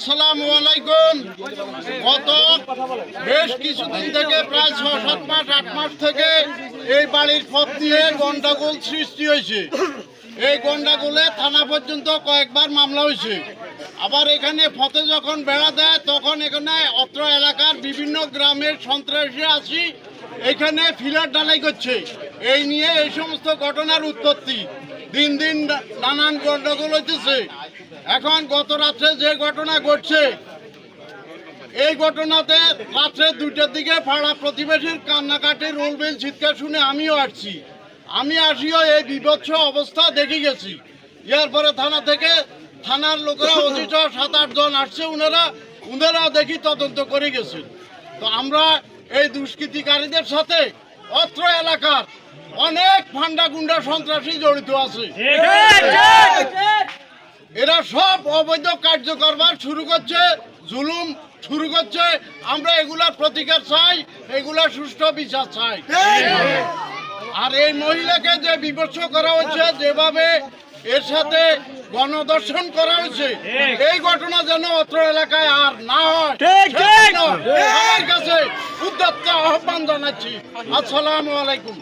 আসসালামু আলাইকুম। গত বেশ কিছুদিন থেকে, প্রায় ছ, সাত মাস, আট মাস থেকে এই বাড়ির পথ দিয়ে গন্ডাগোল সৃষ্টি হয়েছে। এই গন্ডাগোলে থানা পর্যন্ত কয়েকবার মামলা হয়েছে। আবার এখানে পথে যখন বেড়া দেয়, তখন এখানে অত্র এলাকার বিভিন্ন গ্রামের সন্ত্রাসী আসি, এখানে ফিলার ডালাই করছে। এই নিয়ে এই সমস্ত ঘটনার উৎপত্তি। দিন দিন নানান গন্ডগোল হইতেছে। এখন গত রাত্রে যে ঘটনা ঘটছে, এই ঘটনাতে রাত্রে দুইটার দিকে পাড়া প্রতিবেশীর কান্নাকাটি, রোলবেল চিৎকার শুনে আমিও আসছি। আমি আসিও এই বিভৎস অবস্থা দেখে গেছি। ইয়ার পরে থানা থেকে থানার লোকেরা অথিত সাত আট জন আসছে, উনারা উনারা দেখি তদন্ত করে গেছেন। তো আমরা এই দুষ্কৃতিকারীদের সাথে অত্র এলাকার অনেক ফান্ডা গুন্ডা সন্ত্রাসী জড়িত আছে। সব অবৈধ কার্য করবার শুরু করছে জুলুম শুরু করছে। আমরা এগুলার প্রতিকার চাই এগুলা সুষ্ঠু বিচার চাই। আর এই মহিলাকে যে বিভৎস করা হচ্ছে যেভাবে এর সাথে গণদর্শন করা হয়েছে এই! ঘটনা যেন অত্র এলাকায় আর না হয় আমার কাছে উদ্যত্ত আহ্বান জানাচ্ছি। আসসালামু আলাইকুম।